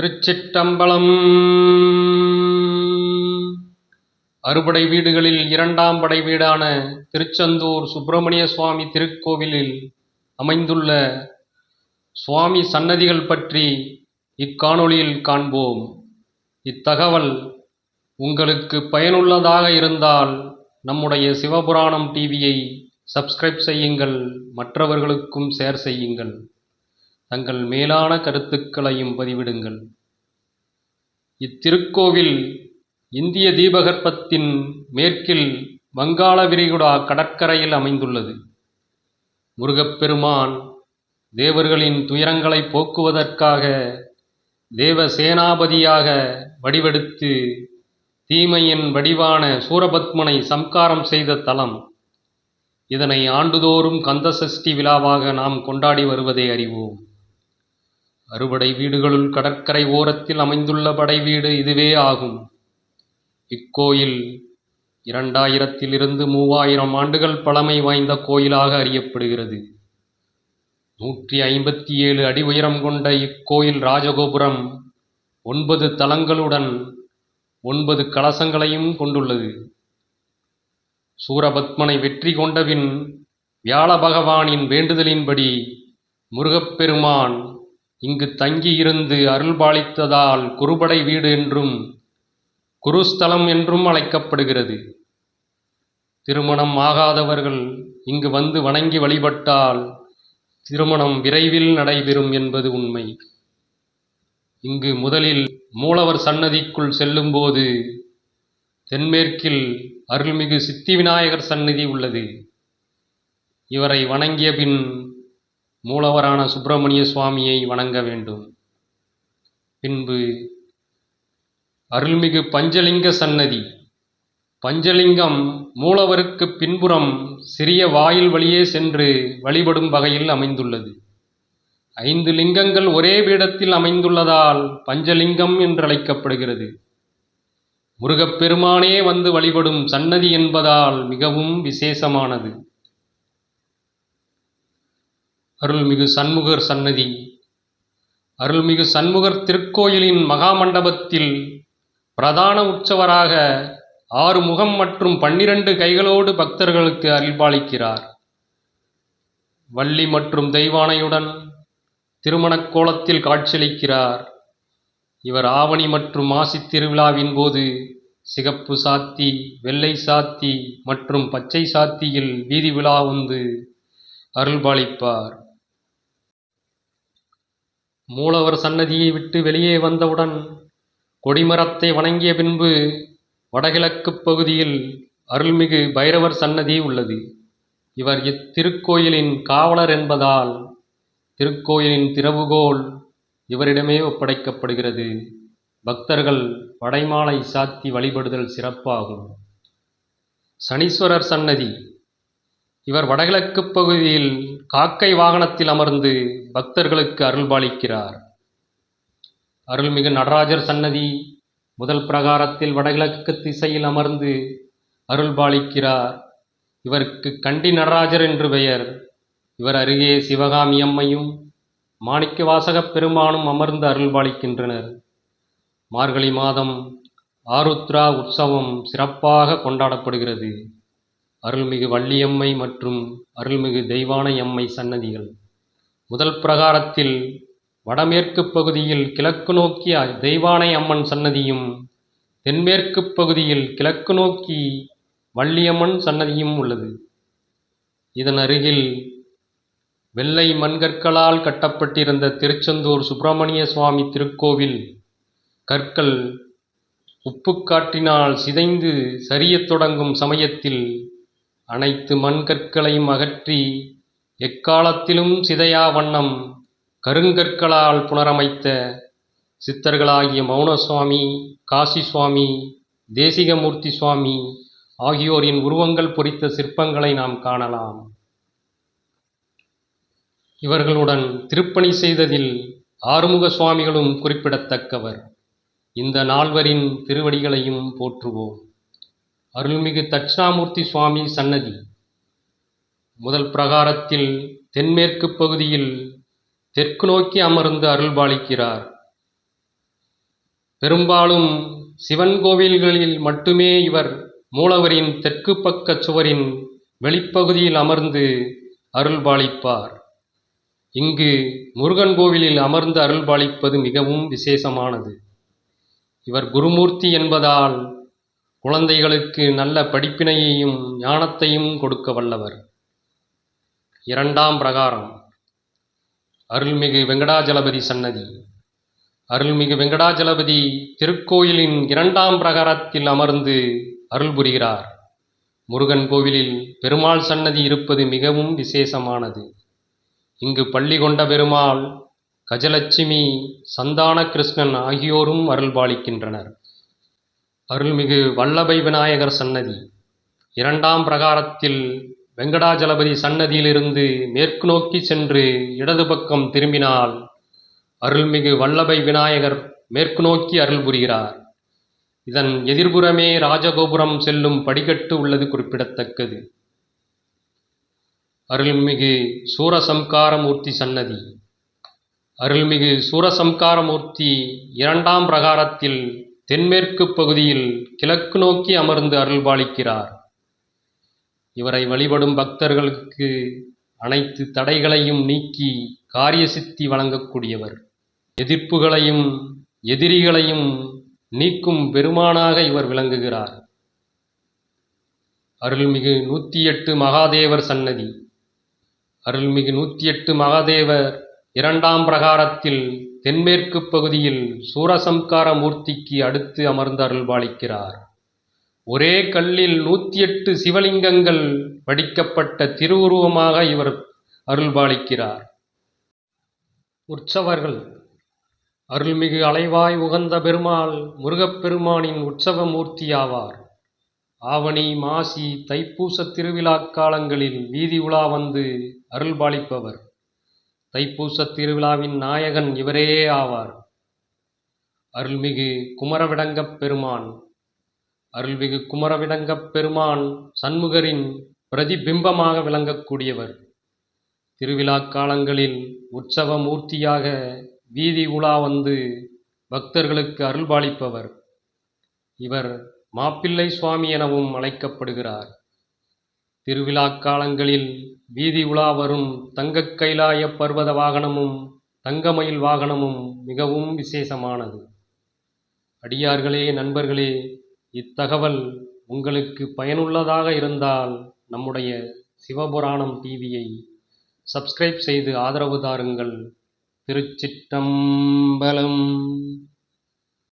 திருச்சிற்றம்பலம். அறுபடை வீடுகளில் இரண்டாம் படை வீடான திருச்செந்தூர் சுப்பிரமணிய சுவாமி திருக்கோவிலில் அமைந்துள்ள சுவாமி சன்னதிகள் பற்றி இக்காணொளியில் காண்போம். இத்தகவல் உங்களுக்கு பயனுள்ளதாக இருந்தால் நம்முடைய சிவபுராணம் டிவியை சப்ஸ்கிரைப் செய்யுங்கள் மற்றவர்களுக்கும் ஷேர் செய்யுங்கள். தங்கள் மேலான கருத்துக்களையும் பதிவிடுங்கள். இத்திருக்கோவில் இந்திய தீபகற்பத்தின் மேற்கில் வங்காள விரிகுடா கடற்கரையில் அமைந்துள்ளது. முருகப்பெருமான் தேவர்களின் துயரங்களை போக்குவதற்காக தேவ சேனாபதியாக வடிவெடுத்து தீமையின் வடிவான சூரபத்மனை சம்காரம் செய்த தலம். இதனை ஆண்டுதோறும் கந்தசஷ்டி விழாவாக நாம் கொண்டாடி வருவதை அறிவோம். அறுபடை வீடுகளுள் கடற்கரை ஓரத்தில் அமைந்துள்ள படை வீடு இதுவே ஆகும். இக்கோயில் இரண்டாயிரத்திலிருந்து மூவாயிரம் ஆண்டுகள் பழமை வாய்ந்த கோயிலாக அறியப்படுகிறது. நூற்றி ஐம்பத்தி ஏழு அடி உயரம் கொண்ட இக்கோயில் ராஜகோபுரம் ஒன்பது தலங்களுடன் ஒன்பது கலசங்களையும் கொண்டுள்ளது. சூரபத்மனை வெற்றி கொண்டபின் வியாழ பகவானின் வேண்டுதலின்படி முருகப்பெருமான் இங்கு தங்கியிருந்து அருள்பாலித்ததால் குருபடை வீடு என்றும் குருஸ்தலம் என்றும் அழைக்கப்படுகிறது. திருமணம் ஆகாதவர்கள் இங்கு வந்து வணங்கி வழிபட்டால் திருமணம் விரைவில் நடைபெறும் என்பது உண்மை. இங்கு முதலில் மூலவர் சன்னதிக்குள் செல்லும்போது தென்மேற்கில் அருள்மிகு சித்தி விநாயகர் சந்நிதி உள்ளது. இவரை வணங்கிய பின் மூலவரான சுப்பிரமணிய சுவாமியை வணங்க வேண்டும். பின்பு அருள்மிகு பஞ்சலிங்க சன்னதி. பஞ்சலிங்கம் மூலவருக்கு பின்புறம் சிறிய வாயில் வழியே சென்று வழிபடும் வகையில் அமைந்துள்ளது. ஐந்து லிங்கங்கள் ஒரே பீடத்தில் அமைந்துள்ளதால் பஞ்சலிங்கம் என்றழைக்கப்படுகிறது. முருகப்பெருமானே வந்து வழிபடும் சன்னதி என்பதால் மிகவும் விசேஷமானது. அருள்மிகு சண்முகர் சன்னதி. அருள்மிகு சண்முகர் திருக்கோயிலின் மகாமண்டபத்தில் பிரதான உற்சவராக ஆறு முகம் மற்றும் பன்னிரண்டு கைகளோடு பக்தர்களுக்கு அருள்பாலிக்கிறார். வள்ளி மற்றும் தெய்வானையுடன் திருமணக் கோலத்தில் காட்சியளிக்கிறார். இவர் ஆவணி மற்றும் மாசி திருவிழாவின் போது சிகப்பு சாத்தி வெள்ளை சாத்தி மற்றும் பச்சை சாத்தியில் வீதி விழா வந்து அருள்பாலிப்பார். மூலவர் சன்னதியை விட்டு வெளியே வந்தவுடன் கொடிமரத்தை வணங்கிய பின்பு வடகிழக்குப் பகுதியில் அருள்மிகு பைரவர் சன்னதி உள்ளது. இவர் இத்திருக்கோயிலின் காவலர் என்பதால் திருக்கோயிலின் திறவுகோல் இவரிடமே ஒப்படைக்கப்படுகிறது. பக்தர்கள் வடைமாலை சாத்தி வழிபடுதல் சிறப்பாகும். சனீஸ்வரர் சன்னதி. இவர் வடகிழக்குப் பகுதியில் காக்கை வாகனத்தில் அமர்ந்து பக்தர்களுக்கு அருள்பாலிக்கிறார். அருள்மிகு நடராஜர் சன்னதி முதல் பிரகாரத்தில் வடகிழக்கு திசையில் அமர்ந்து அருள்பாலிக்கிறார். இவருக்கு கண்டி நடராஜர் என்று பெயர். இவர் அருகே சிவகாமி அம்மையும் மாணிக்க வாசகப் பெருமானும் அமர்ந்து அருள்பாலிக்கின்றனர். மார்கழி மாதம் ஆருத்ரா உற்சவம் சிறப்பாக கொண்டாடப்படுகிறது. அருள்மிகு வள்ளியம்மை மற்றும் அருள்மிகு தெய்வானையம்மை சன்னதிகள். முதல் பிரகாரத்தில் வடமேற்கு பகுதியில் கிழக்கு நோக்கி தெய்வானை அம்மன் சன்னதியும் தென்மேற்கு பகுதியில் கிழக்கு நோக்கி வள்ளியம்மன் சன்னதியும் உள்ளது. இதன் அருகில் வெள்ளை மண்கற்களால் கட்டப்பட்டிருந்த திருச்செந்தூர் சுப்பிரமணிய சுவாமி திருக்கோவில். கற்கள் உப்புக்காற்றினால் சிதைந்து சரியத் தொடங்கும் சமயத்தில் அனைத்து மண்கற்களையும் அகற்றி எக்காலத்திலும் சிதையா வண்ணம் கருங்கற்களால் புனரமைத்த சித்தர்களாகிய மௌன சுவாமி காசி சுவாமி தேசிகமூர்த்தி சுவாமி ஆகியோரின் உருவங்கள் பொறித்த சிற்பங்களை நாம் காணலாம். இவர்களுடன் திருப்பணி செய்ததில் ஆறுமுக சுவாமிகளும் குறிப்பிடத்தக்கவர். இந்த நால்வரின் திருவடிகளையும் போற்றுவோம். அருள்மிகு தட்சிணாமூர்த்தி சுவாமி சன்னதி. முதல் பிரகாரத்தில் தென்மேற்கு பகுதியில் தெற்கு நோக்கி அமர்ந்து அருள்பாலிக்கிறார். பெரும்பாலும் சிவன் கோவில்களில் மட்டுமே இவர் மூலவரின் தெற்கு பக்க சுவரின் வெளிப்பகுதியில் அமர்ந்து அருள்பாலிப்பார். இங்கு முருகன் கோவிலில் அமர்ந்து அருள்பாலிப்பது மிகவும் விசேஷமானது. இவர் குருமூர்த்தி என்பதால் குழந்தைகளுக்கு நல்ல படிப்பினையையும் ஞானத்தையும் கொடுக்க வல்லவர். இரண்டாம் பிரகாரம். அருள்மிகு வெங்கடாஜலபதி சன்னதி. அருள்மிகு வெங்கடாஜலபதி திருக்கோயிலின் இரண்டாம் பிரகாரத்தில் அமர்ந்து அருள் புரிகிறார். முருகன் கோவிலில் பெருமாள் சன்னதி இருப்பது மிகவும் விசேஷமானது. இங்கு பள்ளி கொண்ட பெருமாள் கஜலட்சுமி சந்தான கிருஷ்ணன் ஆகியோரும் அருள்பாலிக்கின்றனர். அருள்மிகு வல்லபை விநாயகர் சன்னதி. இரண்டாம் பிரகாரத்தில் வெங்கடாஜலபதி சன்னதியிலிருந்து மேற்கு நோக்கி சென்று இடது பக்கம் திரும்பினால் அருள்மிகு வல்லபை விநாயகர் மேற்கு நோக்கி அருள் புரிகிறார். இதன் எதிர்புறமே ராஜகோபுரம் செல்லும் படிக்கட்டு உள்ளது குறிப்பிடத்தக்கது. அருள்மிகு சூரசம்காரமூர்த்தி சன்னதி. அருள்மிகு சூரசம்காரமூர்த்தி இரண்டாம் பிரகாரத்தில் தென்மேற்கு பகுதியில் கிழக்கு நோக்கி அமர்ந்து அருள்பாலிக்கிறார். இவரை வழிபடும் பக்தர்களுக்கு அனைத்து தடைகளையும் நீக்கி காரிய சித்தி வழங்கக்கூடியவர். எதிர்ப்புகளையும் எதிரிகளையும் நீக்கும் பெருமானாக இவர் விளங்குகிறார். அருள்மிகு நூற்றி எட்டு மகாதேவர் சன்னதி. அருள்மிகு நூற்றி எட்டு மகாதேவர் இரண்டாம் பிரகாரத்தில் தென்மேற்கு பகுதியில் சூரசம்கார மூர்த்திக்கு அடுத்து அமர்ந்து அருள்பாலிக்கிறார். ஒரே கல்லில் நூற்றி எட்டு சிவலிங்கங்கள் வடிக்கப்பட்ட திருவுருவமாக இவர் அருள்பாலிக்கிறார். உற்சவர்கள். அருள்மிகு அலைவாய் உகந்த பெருமாள் முருகப்பெருமானின் உற்சவ மூர்த்தியாவார். ஆவணி மாசி தைப்பூச திருவிழாக் காலங்களில் வீதி உலா வந்து அருள்பாலிப்பவர். தைப்பூசத் திருவிழாவின் நாயகன் இவரே ஆவார். அருள்மிகு குமரவிடங்கப் பெருமான் அருள்மிகு குமரவிடங்கப் பெருமான் சண்முகரின் பிரதிபிம்பமாக விளங்கக்கூடியவர். திருவிழாக் காலங்களில் உற்சவ மூர்த்தியாக வீதி உலா வந்து பக்தர்களுக்கு அருள்பாலிப்பவர். இவர் மாப்பிள்ளை சுவாமி எனவும் அழைக்கப்படுகிறார். திருவிழாக் காலங்களில் வீதி உலா வரும் தங்கக் கைலாய பர்வத வாகனமும் தங்கமயில் வாகனமும் மிகவும் விசேஷமானது. அடியார்களே நண்பர்களே இத்தகவல் உங்களுக்கு பயனுள்ளதாக இருந்தால் நம்முடைய சிவபுராணம் டிவியை சப்ஸ்கிரைப் செய்து ஆதரவு தாருங்கள். திருச்சிற்றம்பலம்